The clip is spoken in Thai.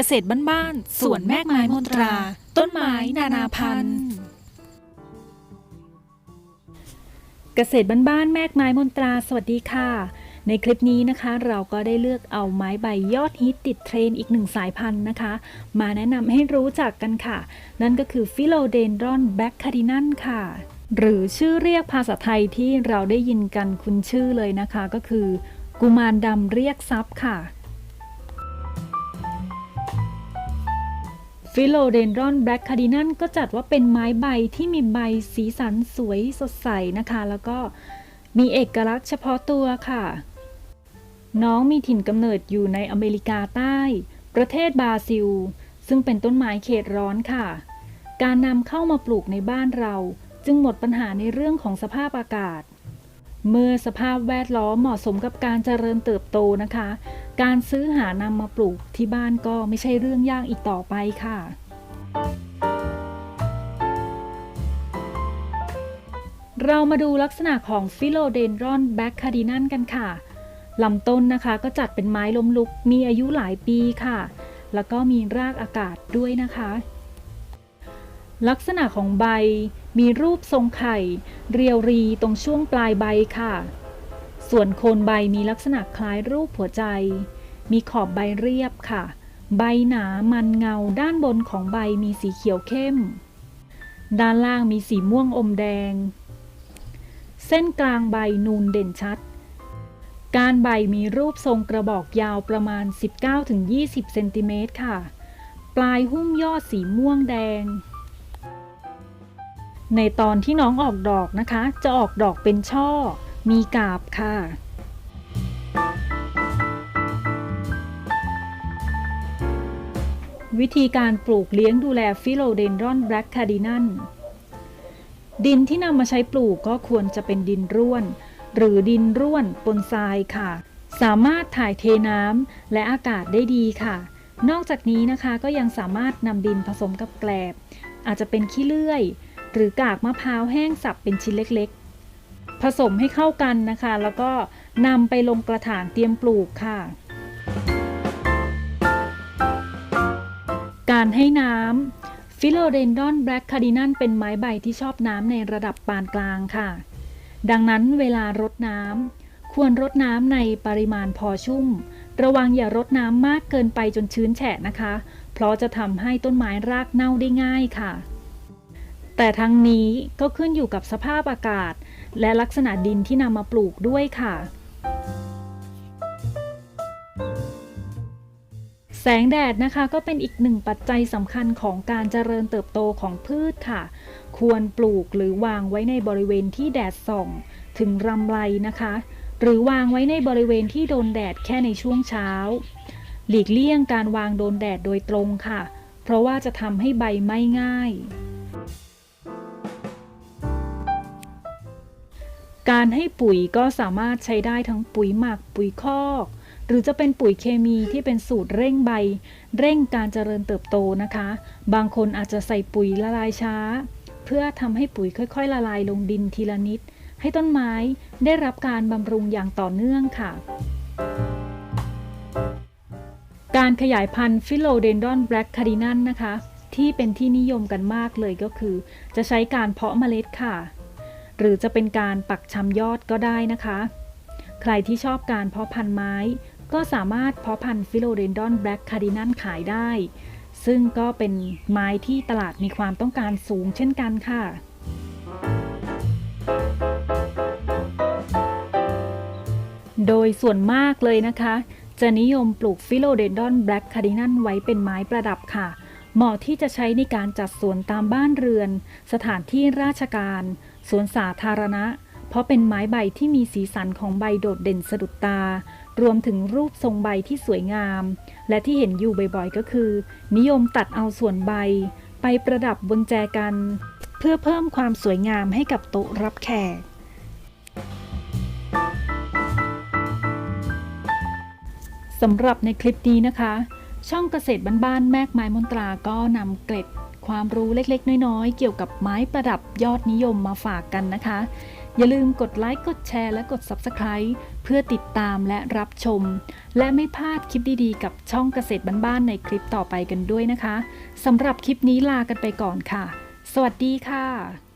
เกษตรบ้านๆสวนแมกไม้มนตรา ต้นไม้นานาพันธุ์ เกษตรบ้านๆแมกไม้มนตรา สวัสดีค่ะ ในคลิปนี้นะคะ เราก็ได้เลือกเอาไม้ใบยอดฮิตติดเทรนอีกหนึ่งสายพันธุ์นะคะ มาแนะนำให้รู้จักกันค่ะ นั่นก็คือฟิโลเดนดรอนแบ็กคาดินันค่ะ หรือชื่อเรียกภาษาไทยที่เราได้ยินกันคุ้นชื่อเลยนะคะ ก็คือ กุมารดำเรียกทรัพย์ค่ะ ฟิโลเดนดรอนแบล็กคาร์ดินันก็จัดว่าเป็นไม้ใบที่มีใบสีสันสวยสดใสนะคะ แล้วก็มีเอกลักษณ์เฉพาะตัวค่ะ น้องมีถิ่นกำเนิดอยู่ในอเมริกาใต้ ประเทศบราซิล ซึ่งเป็นต้นไม้เขตร้อนค่ะ การนำเข้ามาปลูกในบ้านเรา จึงหมดปัญหาในเรื่องของสภาพอากาศ เมื่อสภาพแวดล้อมเหมาะสมกับการเจริญเติบโตนะคะ การซื้อหานำมาปลูกที่บ้านก็ไม่ใช่เรื่องยากอีกต่อไปค่ะ เรามาดูลักษณะของฟิโลเดนรอนแบ็กคาร์ดินันกันค่ะลำต้นนะคะก็จัดเป็นไม้ล้มลุกมีอายุหลายปีค่ะ แล้วก็มีรากอากาศด้วยนะคะ ลักษณะของใบมีรูปทรงไข่ เรียวรีตรงช่วงปลายใบค่ะ ส่วนโคนใบมีลักษณะคล้ายรูปหัวใจ มีขอบใบเรียบค่ะ ใบหนามันเงาด้านบนของใบมีสีเขียวเข้ม ด้านล่างมีสีม่วงอมแดง เส้นกลางใบนูนเด่นชัด การใบมีรูปทรงกระบอกยาวประมาณ 19-20 เซนติเมตรค่ะ ปลายหุ้มยอดสีม่วงแดงในตอนที่น้องออกดอกนะคะ จะออกดอกเป็นช่อ มีกาบค่ะ วิธีการปลูกเลี้ยงดูแลฟิโลเดนดรอนแบล็กคาร์ดินันดินที่นำมาใช้ปลูกก็ควรจะเป็นดินร่วน หรือดินร่วนปนทรายค่ะ สามารถถ่ายเทน้ำและอากาศได้ดีค่ะ นอกจากนี้นะคะก็ยังสามารถนำดินผสมกับแกลบ อาจจะเป็นขี้เลื่อย หรือกากมะพร้าวแห้งสับเป็นชิ้นเล็ก ผสมให้เข้ากันนะคะ แล้วก็นำไปลงกระถางเตรียมปลูกค่ะ การให้น้ำฟิโลเดนดอนแบล็กคาร์ดินันเป็นไม้ใบที่ชอบน้ำในระดับปานกลางค่ะ ดังนั้นเวลารดน้ำควรรดน้ำในปริมาณพอชุ่ม ระวังอย่ารดน้ำมากเกินไปจนชื้นแฉะนะคะ เพราะจะทำให้ต้นไม้รากเน่าได้ง่ายค่ะ แต่ทั้งนี้ก็ขึ้นอยู่กับสภาพอากาศ และลักษณะดินที่นำมาปลูกด้วยค่ะ แสงแดดนะคะก็เป็นอีกหนึ่งปัจจัยสำคัญของการเจริญเติบโตของพืชค่ะ ควรปลูกหรือวางไว้ในบริเวณที่แดดส่อง ถึงรำไรนะคะ หรือวางไว้ในบริเวณที่โดนแดดแค่ในช่วงเช้า หลีกเลี่ยงการวางโดนแดดโดยตรงค่ะ เพราะว่าจะทำให้ใบไหม้ง่าย การให้ปุ๋ยก็สามารถใช้ได้ทั้งปุ๋ยหมักปุ๋ยคอก หรือจะเป็นปุ๋ยเคมีที่เป็นสูตรเร่งใบ เร่งการเจริญเติบโตนะคะ บางคนอาจจะใส่ปุ๋ยละลายช้า เพื่อทำให้ปุ๋ยค่อยๆ ละลายลงดินทีละนิด ให้ต้นไม้ได้รับการบำรุงอย่างต่อเนื่องค่ะ การขยายพันธุ์ฟิโลเดนดอนแบล็กคารินันนะคะ ที่เป็นที่นิยมกันมากเลยก็คือ จะใช้การเพาะเมล็ดค่ะ หรือจะเป็นการปักชำยอดก็ได้นะคะ ใครที่ชอบการเพาะพันธุ์ไม้ ก็สามารถเพาะพันธุ์ฟิโลเดนดอนแบล็กคาร์ดินันขายได้ ซึ่งก็เป็นไม้ที่ตลาดมีความต้องการสูงเช่นกันค่ะโดยส่วนมากเลยนะคะ จะนิยมปลูกฟิโลเดนดอนแบล็กคาร์ดินันไว้เป็นไม้ประดับค่ะเเหมาะที่จะใช้ในการจัดสวนตามบ้านเรือน สถานที่ราชการสวนสาธารณะ เพราะเป็นไม้ใบที่มีสีสันของใบโดดเด่นสะดุดตา รวมถึงรูปทรงใบที่สวยงาม และที่เห็นอยู่บ่อยๆ ก็คือ นิยมตัดเอาส่วนใบ ไปประดับบนแจกัน เพื่อเพิ่มความสวยงามให้กับโต๊ะรับแขกสำหรับในคลิปนี้นะคะ ช่องเกษตรบ้านๆแมกไม้มนตราก็นำเกร็ดความรู้เล็กๆ น้อยๆ เกี่ยวกับไม้ประดับยอดนิยมมาฝากกันนะคะ อย่าลืมกดไลค์กดแชร์และกด Subscribe เพื่อติดตามและรับชม และไม่พลาดคลิปดีๆ กับช่องเกษตรบ้านๆในคลิปต่อไปกันด้วยนะคะสำหรับคลิปนี้ลากันไปก่อนค่ะ สวัสดีค่ะ